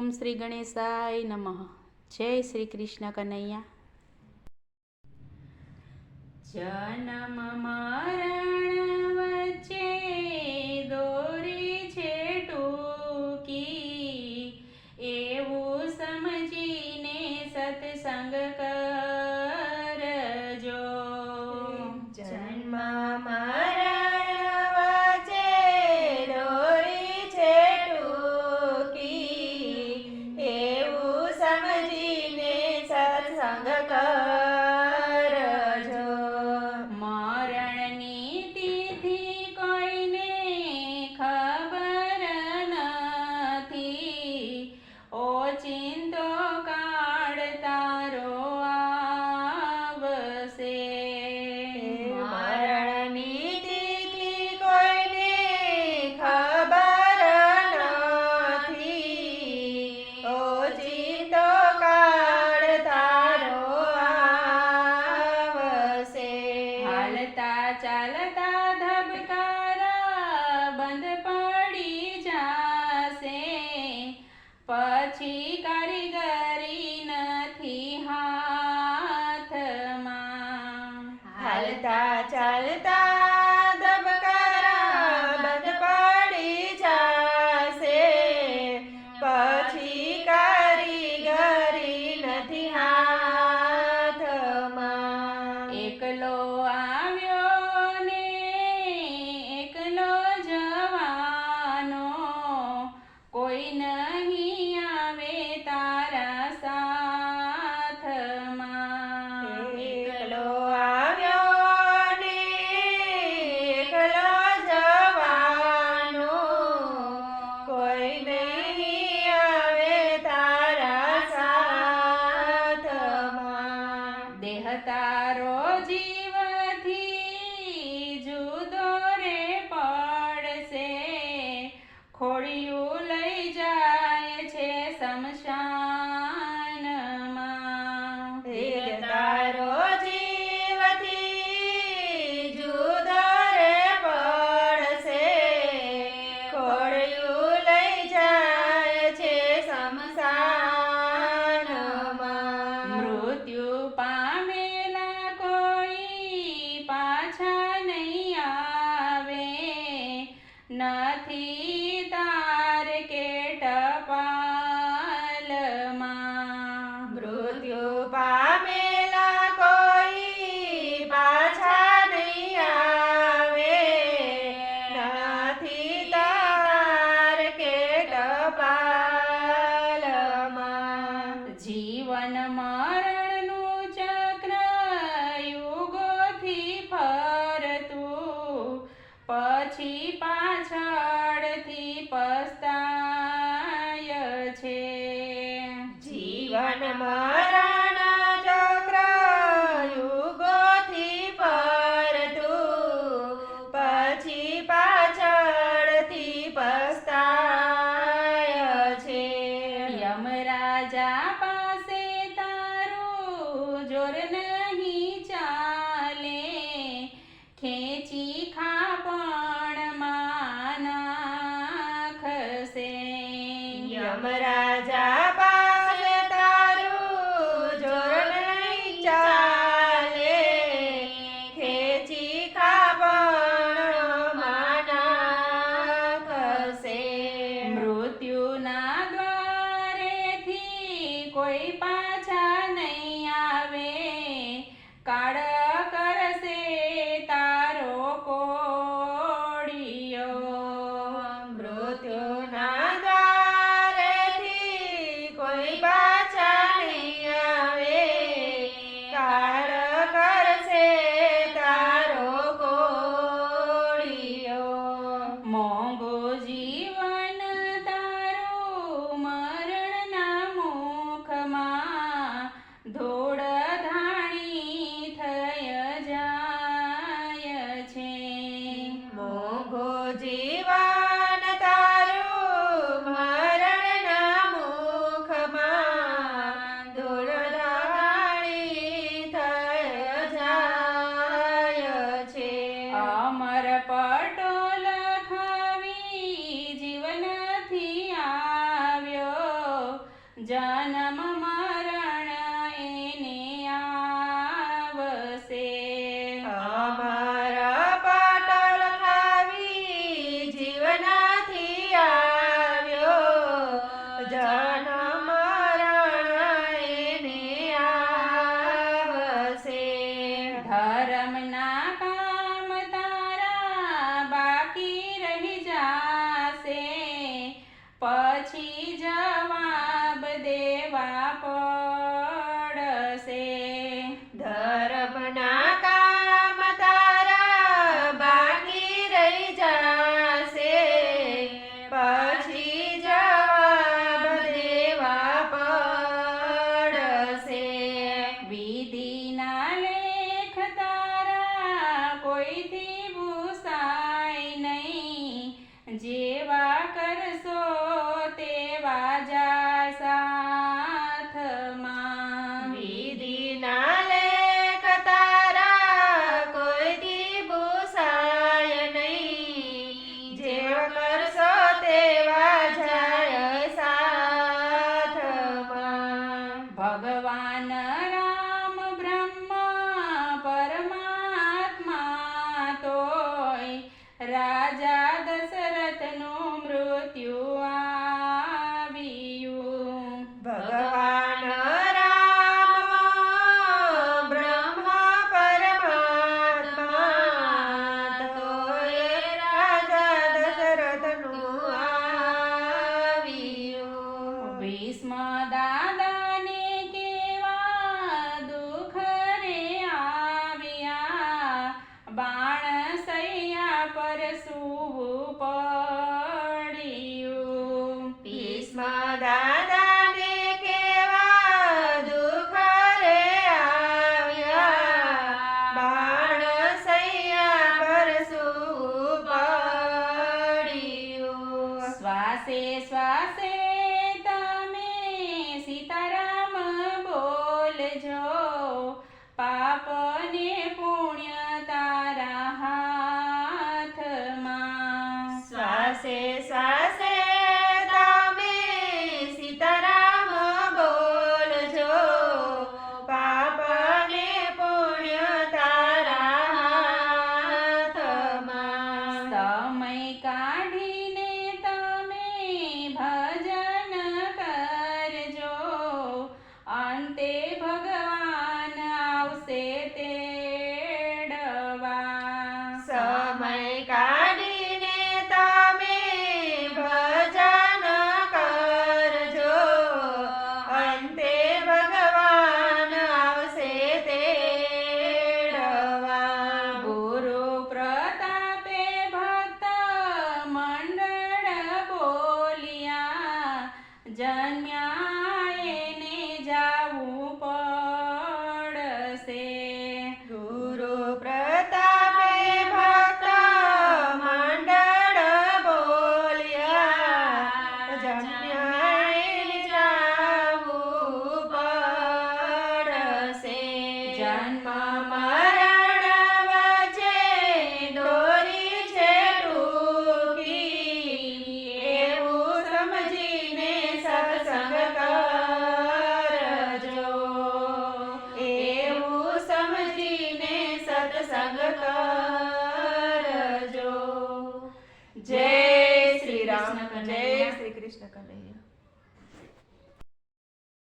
ઓમ શ્રી ગણેશાય નમઃ. જય શ્રી કૃષ્ણ કનૈયા. જન્મ મરણ ચક્ર યુગોથી પછી પાછળથી પસ્તાય છે યમ પાસે તારું જોરને Longo de ജനമ Prisma da